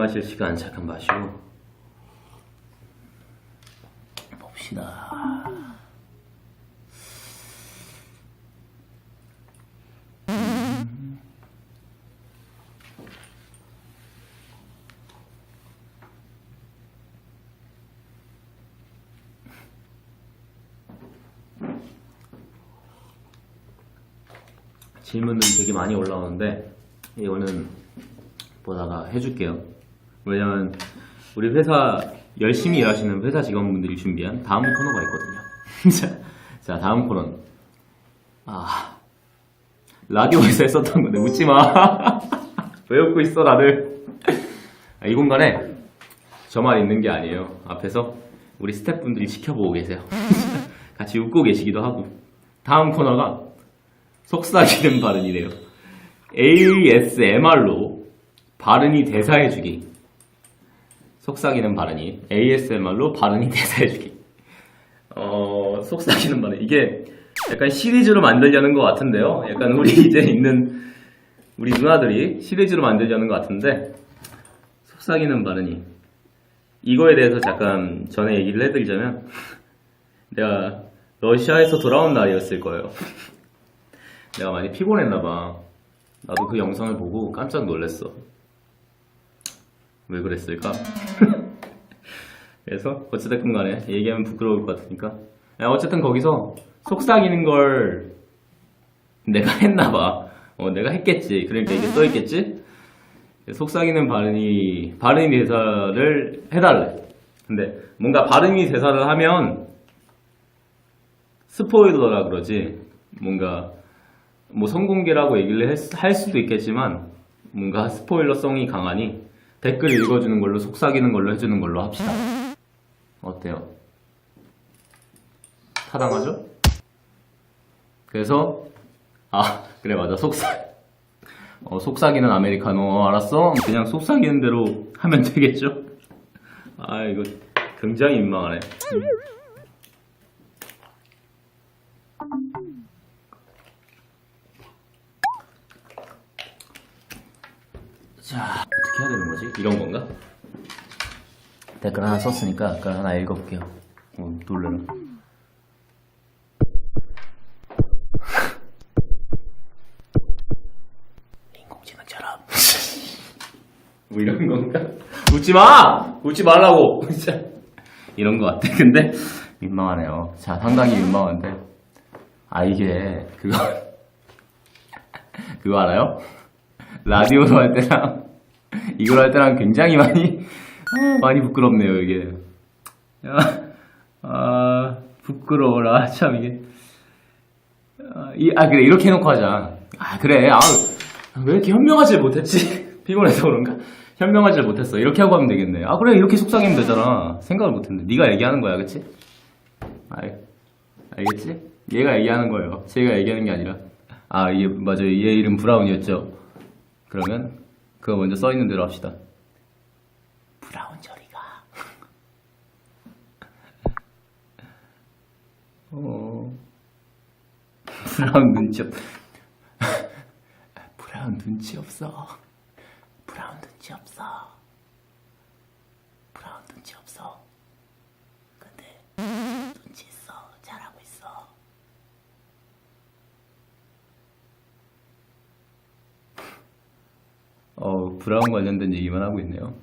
마실 시간 잠깐 마시고 봅시다. 질문들이 되게 많이 올라오는데 이거는 보다가 해줄게요. 왜냐면 우리 회사 열심히 일하시는 회사 직원분들이 준비한 다음 코너가 있거든요. 자, 자, 다음 코너는 아 라디오에서 했었던 건데 웃지 마. 왜 웃고 있어 다들? 아, 이 공간에 저만 있는 게 아니에요. 앞에서 우리 스태프분들이 지켜보고 계세요. 같이 웃고 계시기도 하고. 다음 코너가 속삭이는 발음이래요. ASMR로 발음이 대사해주기. 속삭이는 발음이 ASMR로 발음이 대사해주기. 어, 속삭이는 발음. 이게 약간 시리즈로 만들려는 것 같은데요. 약간 우리 이제 있는 우리 누나들이 시리즈로 만들려는 것 같은데 속삭이는 발음이 이거에 대해서 잠깐 전에 얘기를 해드리자면 내가 러시아에서 돌아온 날이었을 거예요. 내가 많이 피곤했나봐. 나도 그 영상을 보고 깜짝 놀랐어. 왜 그랬을까? 그래서 어찌됐든 간에 얘기하면 부끄러울 것 같으니까 야, 어쨌든 거기서 속삭이는 걸 내가 했나봐. 어, 내가 했겠지. 그러니까 이게 써있겠지? 속삭이는 발음이, 발음이 대사를 해달래. 근데 뭔가 발음이 대사를 하면 스포일러라 그러지. 뭔가 뭐 성공개라고 얘기를 했- 할 수도 있겠지만 뭔가 스포일러성이 강하니 댓글 읽어주는 걸로 속삭이는 걸로 해주는 걸로 합시다. 어때요? 타당하죠? 그래서 아 그래 맞아 속삭 어, 속삭이는 아메리카노 어, 알았어? 그냥 속삭이는 대로 하면 되겠죠? 아 이거 굉장히 민망하네. 음. 자, 어떻게 해야 되는 거지? 이런 건가? 댓글 하나 썼으니까 댓글 하나 읽어볼게요. 어, 놀래라. 인공지능처럼. 뭐 이런 건가? 웃지 마! 웃지 말라고! 진짜. 이런 거 같아. 근데, 민망하네요. 자, 상당히 민망한데. 아, 이게, 그거, 그거 알아요? 라디오로 할 때랑 이걸 할 때랑 굉장히 많이 아, 많이 부끄럽네요 이게. 야, 아 부끄러워라. 참 이게. 아, 이, 아 그래. 이렇게 해놓고 하자. 아 그래. 아왜 이렇게 현명하지 못했지? 피곤해서 그런가? 현명하지 못했어. 이렇게 하고 하면 되겠네. 아 그래. 이렇게 속삭이면 되잖아. 생각을 못했는데 네가 얘기하는 거야 그치? 알, 알겠지? 얘가 얘기하는 거예요. 제가 얘기하는 게 아니라. 아, 얘, 맞아요. 얘 이름 브라운이었죠. 그러면 그거 먼저 써 있는 대로 합시다. 브라운 저리가. 어. 브라운 눈치 없. 브라운 눈치 없어. 브라운 눈치 없어. 브라운 눈치 없어. 근데 눈치 있어. 잘하고 있어. 어, 브라운 관련된 얘기만 하고 있네요.